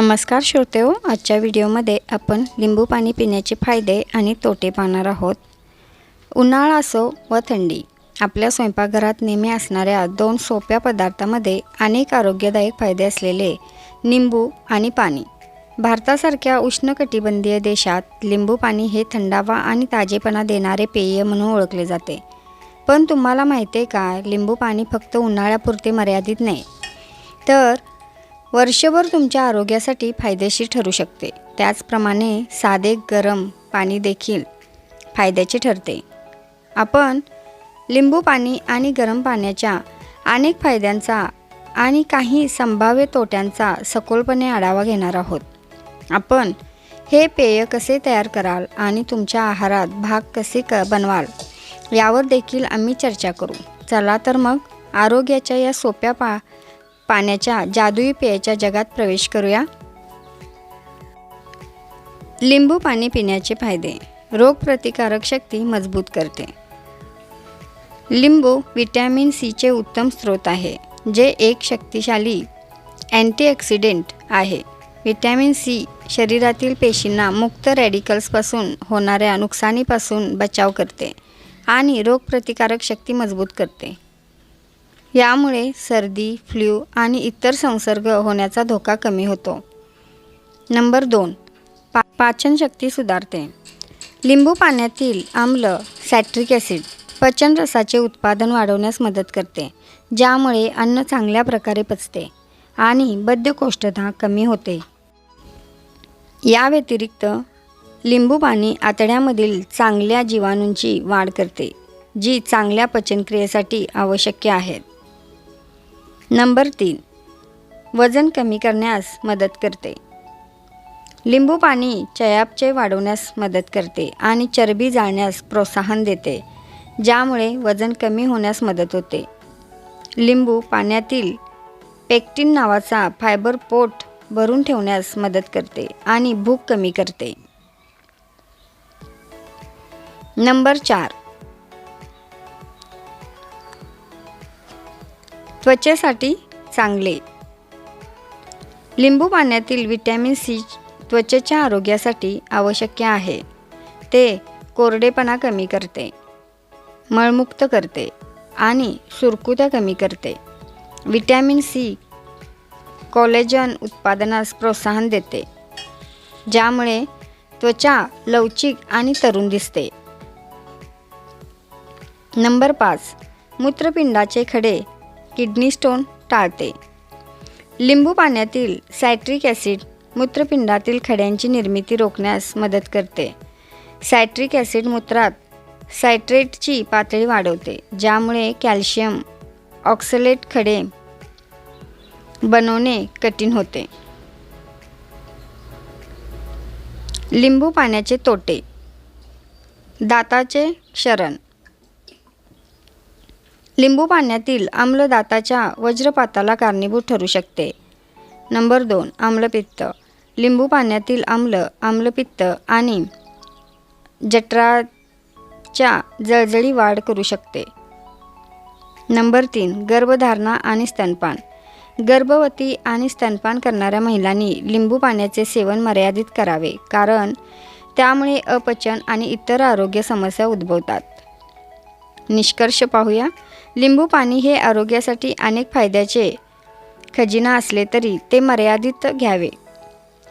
नमस्कार श्रोतेहो आजच्या व्हिडिओमध्ये आपण लिंबू पाणी पिण्याचे फायदे आणि तोटे पाहणार आहोत. उन्हाळा असो व थंडी आपल्या स्वयंपाकघरात नेहमी असणाऱ्या दोन सोप्या पदार्थामध्ये अनेक आरोग्यदायक फायदे असलेले निंबू आणि पाणी. भारतासारख्या उष्णकटिबंधीय देशात लिंबू पाणी हे थंडावा आणि ताजेपणा देणारे पेय म्हणून ओळखले जाते. पण तुम्हाला माहिती आहे का लिंबू पाणी फक्त उन्हाळ्यापुरते मर्यादित नाही. तर वर्षभर तुमच्या आरोग्यासाठी फायदेशीर ठरू शकते. त्याचप्रमाणे साधे गरम पाणी देखील फायद्याचे ठरते. आपण लिंबू पाणी आणि गरम पाण्याच्या अनेक फायद्यांचा आणि काही संभाव्य तोट्यांचा सखोलपणे आढावा घेणार आहोत. आपण हे पेय कसे तयार कराल आणि तुमच्या आहारात भाग कसे क बनवाल यावर देखील आम्ही चर्चा करू. चला तर मग आरोग्याच्या या सोप्या पा पाण्याच्या जादुई पेयाच्या जगात प्रवेश करूया. लिंबू पाणी पिण्याचे फायदे. रोगप्रतिकारक शक्ती मजबूत करते. लिंबू विटॅमिन सीचे उत्तम स्रोत आहे जे एक शक्तिशाली अँटीऑक्सिडेंट आहे. विटॅमिन सी शरीरातील पेशींना मुक्त रॅडिकल्सपासून होणाऱ्या नुकसानीपासून बचाव करते आणि रोगप्रतिकारक शक्ती मजबूत करते. यामुळे सर्दी फ्ल्यू आणि इतर संसर्ग होण्याचा धोका कमी होतो. नंबर दोन पा पाचनशक्ती सुधारते. लिंबू पाण्यातील आम्ल सॅट्रिक ॲसिड पचनरसाचे उत्पादन वाढवण्यास मदत करते ज्यामुळे अन्न चांगल्या प्रकारे पचते आणि बद्धकोष्ठता कमी होते. या व्यतिरिक्त लिंबू पाणी आतड्यामधील चांगल्या जीवाणूंची वाढ करते जी चांगल्या पचनक्रियेसाठी आवश्यक आहेत नंबर तीन. वजन कमी करण्यास मदत करते. लिंबू पाणी चयापचय वाढवण्यास मदत करते आणि चरबी जाळण्यास प्रोत्साहन देते ज्यामुळे वजन कमी होण्यास मदत होते. लिंबू पाण्यातील पेक्टिन नावाचा फायबर पोट भरून ठेवण्यास मदत करते आणि भूक कमी करते. नंबर चार. त्वचेसाठी चांगले. लिंबू पाण्यातील विटॅमिन सी त्वचेच्या आरोग्यासाठी आवश्यक आहे. ते कोरडेपणा कमी करते मळमुक्त करते आणि सुरकुत्या कमी करते. विटॅमिन सी कॉलेजन उत्पादनास प्रोत्साहन देते ज्यामुळे त्वचा लवचिक आणि तरुण दिसते. नंबर पाच मूत्रपिंडाचे खडे किडनी स्टोन टाळते. लिंबू पाण्यातील सायट्रिक ॲसिड मूत्रपिंडातील खड्यांची निर्मिती रोखण्यास मदत करते. सायट्रिक ॲसिड मूत्रात सायट्रेटची पातळी वाढवते ज्यामुळे कॅल्शियम ऑक्सलेट खडे बनवणे कठीण होते. लिंबू पाण्याचे तोटे. दाताचे क्षरण. लिंबू पाण्यातील आम्लदाताच्या वज्रपाताला कारणीभूत ठरू शकते. नंबर दोन आम्लपित्त. लिंबू पाण्यातील आम्ल आम्लपित्त आणि जठराच्या जळजळी वाढ करू शकते. नंबर तीन गर्भधारणा आणि स्तनपान. गर्भवती आणि स्तनपान करणाऱ्या महिलांनी लिंबू पाण्याचे सेवन मर्यादित करावे कारण त्यामुळे अपचन आणि इतर आरोग्य समस्या उद्भवतात. निष्कर्ष पाहूया. लिंबू पाणी हे आरोग्यासाठी अनेक फायद्याचे खजिना असले तरी ते मर्यादित घ्यावे.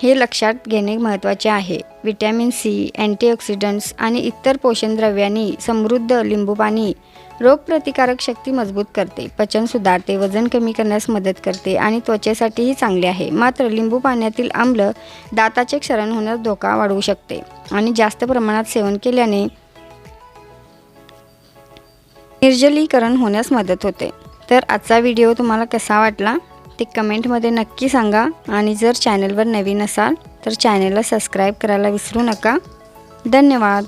हे लक्षात घेणे महत्त्वाचे आहे. विटॅमिन सी अँटीऑक्सिडंट्स आणि इतर पोषणद्रव्यांनी समृद्ध लिंबू पाणी रोगप्रतिकारक शक्ती मजबूत करते. पचन सुधारते वजन कमी करण्यास मदत करते आणि त्वचेसाठीही चांगले आहे. मात्र लिंबू पाण्यातील आम्ल दाताचे क्षरण होण्यास धोका वाढवू शकते आणि जास्त प्रमाणात सेवन केल्याने निर्जलीकरण होण्यास मदत होते. तर आजचा व्हिडिओ तुम्हाला कसा वाटला ते कमेंटमध्ये नक्की सांगा आणि जर चॅनलवर नवीन असाल तर चॅनलला सबस्क्राईब करायला विसरू नका. धन्यवाद.